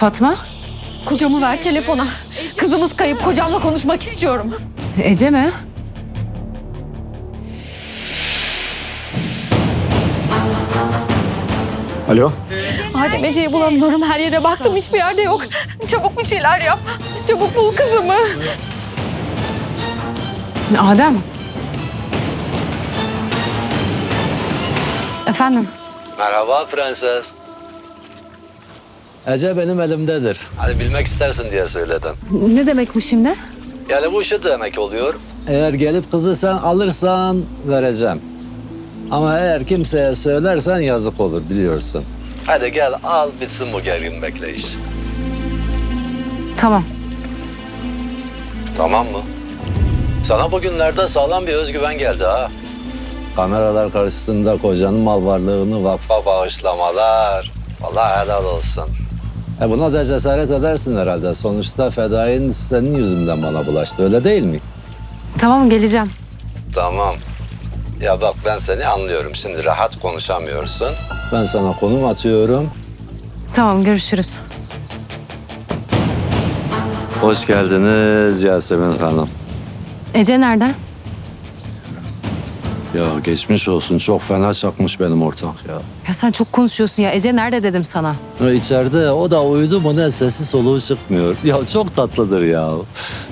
Fatma? Kocamı ver telefona. Kızımız kayıp. Kocamla konuşmak istiyorum. Ece mi? Alo? Adem Ece'yi bulamıyorum. Her yere baktım. Hiçbir yerde yok. Çabuk bir şeyler yap. Çabuk bul kızımı. Adem. Efendim? Merhaba prenses. Ece benim elimdedir. Hani bilmek istersin diye söyledim. Ne demek bu şimdi? Yani bu şu demek oluyor. Eğer gelip kızı sen alırsan vereceğim. Ama eğer kimseye söylersen yazık olur biliyorsun. Hadi gel al bitsin bu gergin bekleyiş. Tamam. Tamam mı? Sana bugünlerde sağlam bir özgüven geldi ha. Kameralar karşısında kocanın mal varlığını vakfa bağışlamalar. Vallahi helal olsun. E buna da cesaret edersin herhalde. Sonuçta fedain senin yüzünden bana bulaştı öyle değil mi? Tamam geleceğim. Tamam. Ya bak ben seni anlıyorum. Şimdi rahat konuşamıyorsun. Ben sana konum atıyorum. Tamam görüşürüz. Hoş geldiniz Yasemin Hanım. Ece nerede? Ya geçmiş olsun. Çok fena çakmış benim ortak ya. Ya sen çok konuşuyorsun ya. Ece nerede dedim sana. Ya İçeride o da uyudu mu ne sesi soluğu çıkmıyor. Ya çok tatlıdır ya.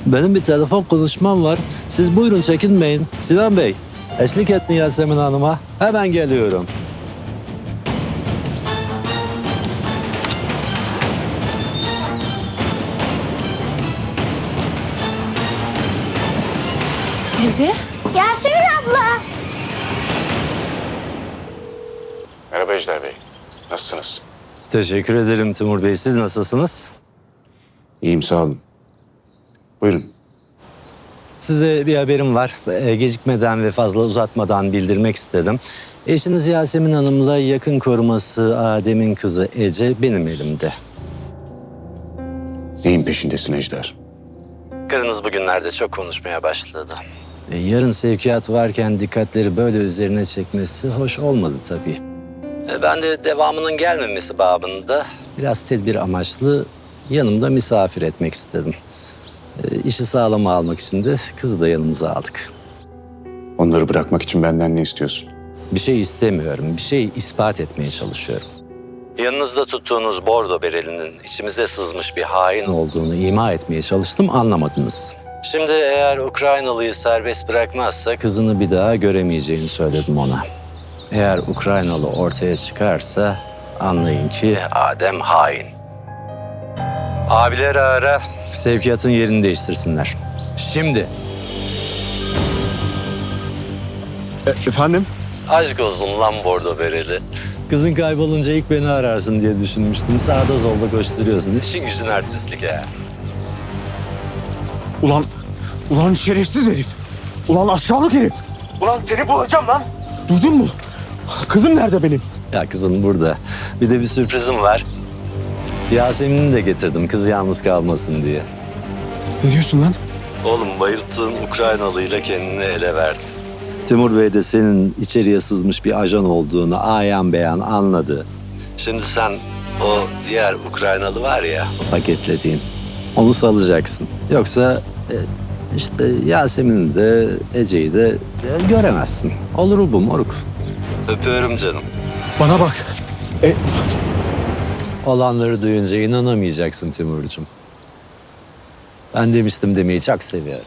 Benim bir telefon konuşmam var. Siz buyurun çekinmeyin. Sinan Bey eşlik et Yasemin Hanım'a. Hemen geliyorum. Ece? Merhaba Ejder Bey. Nasılsınız? Teşekkür ederim Timur Bey. Siz nasılsınız? İyiyim sağ olun. Buyurun. Size bir haberim var. Ee, Gecikmeden ve fazla uzatmadan bildirmek istedim. Eşiniz Yasemin Hanım'la yakın koruması Adem'in kızı Ece benim elimde. Neyin peşindesin Ejder? Karınız bugünlerde çok konuşmaya başladı. E, yarın sevkiyat varken dikkatleri böyle üzerine çekmesi hoş olmadı tabii. E, ben de devamının gelmemesi babında biraz tedbir amaçlı yanımda misafir etmek istedim. E, işi sağlama almak için de kızı da yanımıza aldık. Onları bırakmak için benden ne istiyorsun? Bir şey istemiyorum, bir şey ispat etmeye çalışıyorum. Yanınızda tuttuğunuz bordo berelinin içimize sızmış bir hain olduğunu ima etmeye çalıştım, anlamadınız. Şimdi eğer Ukraynalıyı serbest bırakmazsa kızını bir daha göremeyeceğini söyledim ona. Eğer Ukraynalı ortaya çıkarsa anlayın ki Adem hain. Abileri ara, sevkiyatın yerini değiştirsinler. Şimdi. efendim? Aşk olsun lan bordo bereli. Kızın kaybolunca ilk beni ararsın diye düşünmüştüm. Sağda solda koşturuyorsun. İşin gücün artistlik ha. Ulan, ulan şerefsiz herif. Ulan aşağılık herif. Ulan seni bulacağım lan. Duydun mu? Kızım nerede benim? Ya kızın burada. Bir de bir sürprizim var. Yasemin'i de getirdim kız yalnız kalmasın diye. Ne diyorsun lan? Oğlum bayılttığın Ukraynalıyla kendini ele verdin. Timur Bey de senin içeriye sızmış bir ajan olduğunu ayan beyan anladı. Şimdi sen o diğer Ukraynalı var ya paketlediğin onu salacaksın. Yoksa e, işte Yasemin'i de Ece'yi de e, göremezsin. Olur bu moruk. Öpüyorum canım. Bana bak. E, Olanları duyunca inanamayacaksın Timurcuğum. Ben demiştim demeyi çok seviyorum.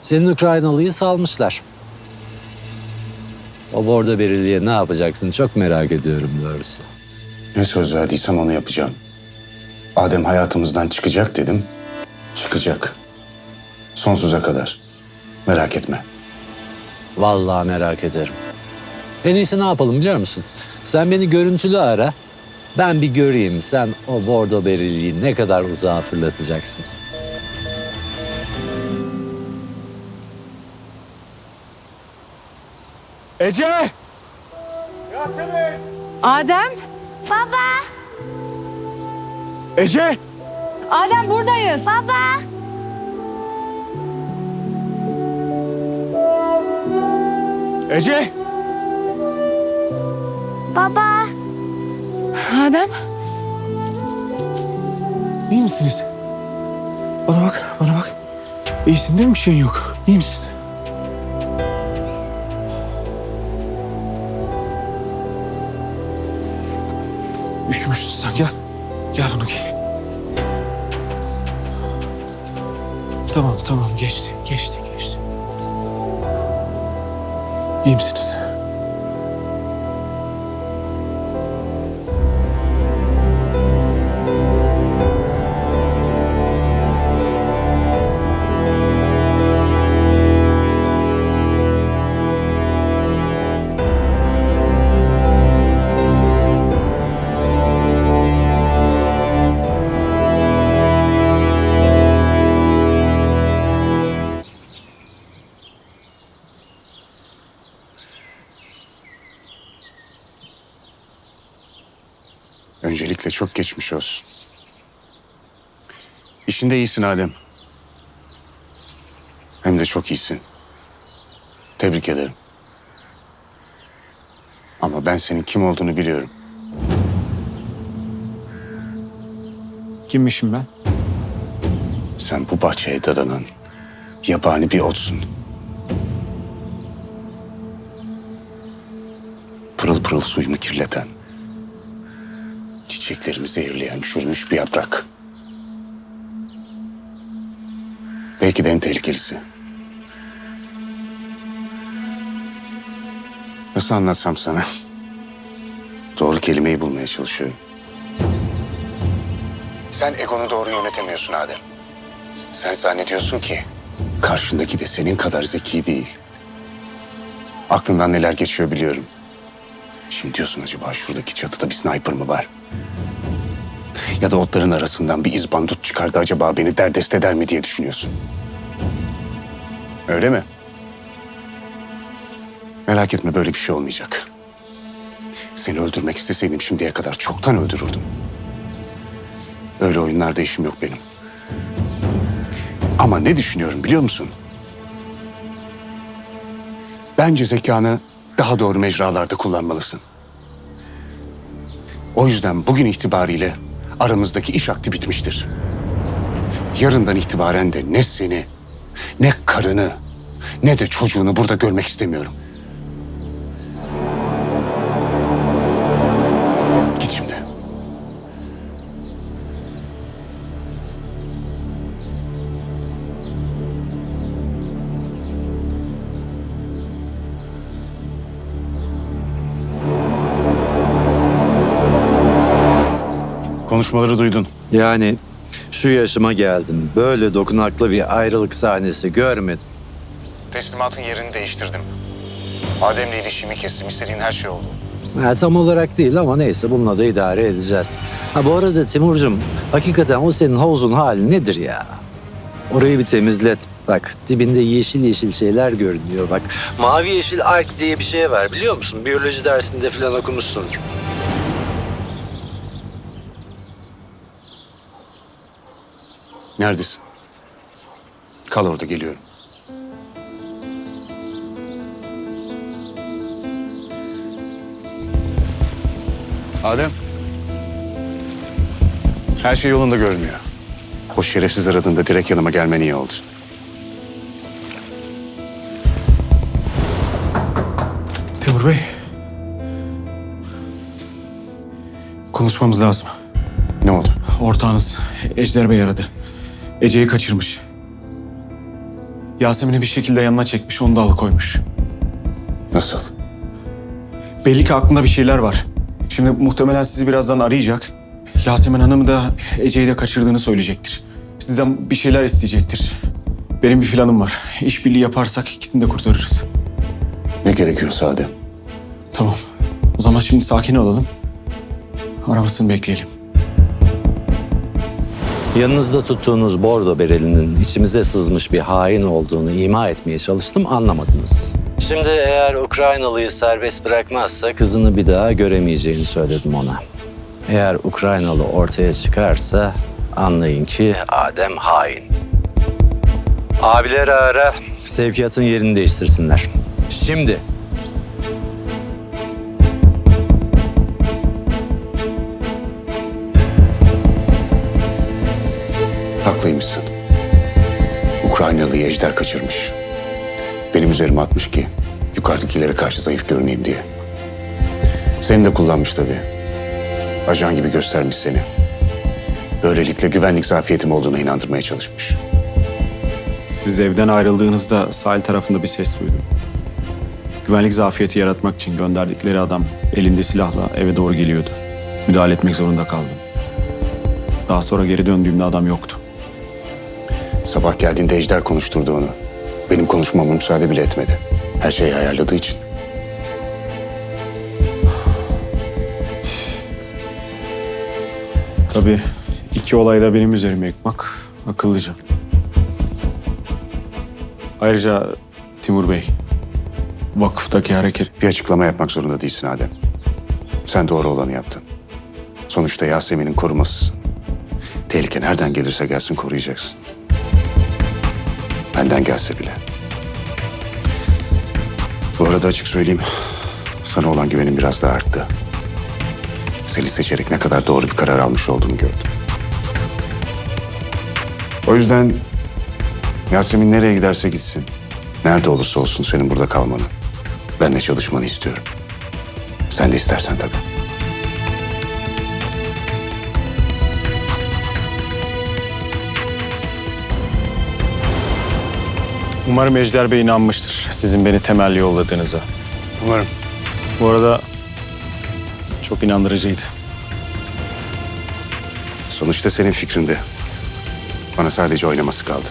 Senin Ukraynalıyı salmışlar. O bordo beriliğe ne yapacaksın çok merak ediyorum doğrusu. Ne söz verdiysem onu yapacağım. Adem hayatımızdan çıkacak dedim. Çıkacak. Sonsuza kadar. Merak etme. Vallahi merak ederim. En iyisi ne yapalım biliyor musun? Sen beni görüntülü ara. Ben bir göreyim sen o bordo beriliği ne kadar uzağa fırlatacaksın. Ece! Adem? Baba. Ece! Adem buradayız. Baba. Ece! Baba. Adem? İyi misiniz? Bana bak, bana bak. İyisin değil mi? Bir şeyin yok. İyi misin? Üşümüşsün sen. Gel. Gel bunu giy. Tamam, tamam. Geçti, geçti, geçti. İyi misiniz? Geçmiş olsun. İşinde iyisin Adem. Hem de çok iyisin. Tebrik ederim. Ama ben senin kim olduğunu biliyorum. Kimmişim ben? Sen bu bahçeye dadanan yabani bir otsun. Pırıl pırıl suyumu kirleten, çiçeklerimi zehirleyen çürümüş bir yaprak. Belki de en tehlikelisi. Nasıl anlatsam sana? Doğru kelimeyi bulmaya çalışıyorum. Sen egonu doğru yönetemiyorsun Adem. Sen zannediyorsun ki karşındaki de senin kadar zeki değil. Aklından neler geçiyor biliyorum. Şimdi diyorsun acaba şuradaki çatıda bir sniper mı var? Ya da otların arasından bir izbandut çıkardı acaba beni derdest eder mi diye düşünüyorsun. Öyle mi? Merak etme böyle bir şey olmayacak. Seni öldürmek isteseydim şimdiye kadar çoktan öldürürdüm. Öyle oyunlarda işim yok benim. Ama ne düşünüyorum biliyor musun? Bence zekanı daha doğru mecralarda kullanmalısın. O yüzden bugün itibariyle aramızdaki iş akti bitmiştir. Yarından itibaren de ne seni, ne karını, ne de çocuğunu burada görmek istemiyorum. Konuşmaları duydun. Yani şu yaşıma geldim. Böyle dokunaklı bir ayrılık sahnesi görmedim. Teslimatın yerini değiştirdim. Adem'le ilişkimi kestim. İstediğin her şey oldu. Ha, tam olarak değil ama neyse bununla da idare edeceğiz. Ha bu arada Timurcuğum hakikaten o senin havuzun hali nedir ya? Orayı bir temizlet. Bak dibinde yeşil yeşil şeyler görünüyor bak. Mavi yeşil ark diye bir şey var biliyor musun? Biyoloji dersinde falan okumuşsundur. Neredesin? Kal orada geliyorum. Adem. Her şey yolunda görünüyor. O şerefsiz aradığında direkt yanıma gelmen iyi oldu. Timur Bey. Konuşmamız lazım. Ne oldu? Ortağınız Ejder Bey aradı. Ece'yi kaçırmış. Yasemin'i bir şekilde yanına çekmiş, onu da alıkoymuş. Nasıl? Belli ki aklında bir şeyler var. Şimdi muhtemelen sizi birazdan arayacak. Yasemin Hanım da Ece'yi de kaçırdığını söyleyecektir. Sizden bir şeyler isteyecektir. Benim bir planım var. İşbirliği yaparsak ikisini de kurtarırız. Ne gerekiyorsa Adem. Tamam. O zaman şimdi sakin olalım. Aramasını bekleyelim. Yanınızda tuttuğunuz bordo berelinin içimize sızmış bir hain olduğunu ima etmeye çalıştım anlamadınız. Şimdi eğer Ukraynalıyı serbest bırakmazsa kızını bir daha göremeyeceğini söyledim ona. Eğer Ukraynalı ortaya çıkarsa anlayın ki Adem hain. Abileri ara sevkiyatın yerini değiştirsinler. Şimdi. Haklıymışsın. Ukraynalı Ejder kaçırmış. Benim üzerime atmış ki yukarıdakilere karşı zayıf görüneyim diye. Seni de kullanmış tabii. Ajan gibi göstermiş seni. Böylelikle güvenlik zafiyetim olduğuna inandırmaya çalışmış. Siz evden ayrıldığınızda sahil tarafında bir ses duydum. Güvenlik zafiyeti yaratmak için gönderdikleri adam elinde silahla eve doğru geliyordu. Müdahale etmek zorunda kaldım. Daha sonra geri döndüğümde adam yoktu. Sabah geldiğinde Ejder konuşturdu onu. Benim konuşmama müsaade bile etmedi. Her şeyi ayarladığı için. Tabii iki olayı da benim üzerime yıkmak akıllıca. Ayrıca Timur Bey, vakıftaki hareket Bir açıklama yapmak zorunda değilsin Adem. Sen doğru olanı yaptın. Sonuçta Yasemin'in korumasısın. Tehlike nereden gelirse gelsin koruyacaksın. Benden gelse bile. Bu arada açık söyleyeyim. Sana olan güvenim biraz daha arttı. Seni seçerek ne kadar doğru bir karar almış olduğumu gördüm. O yüzden Yasemin nereye giderse gitsin. Nerede olursa olsun senin burada kalmanı. Benle çalışmanı istiyorum. Sen de istersen tabii. Umarım Ejder Bey inanmıştır sizin beni temelli yolladığınıza. Umarım. Bu arada çok inandırıcıydı. Sonuçta senin fikrinde. Bana sadece oynaması kaldı.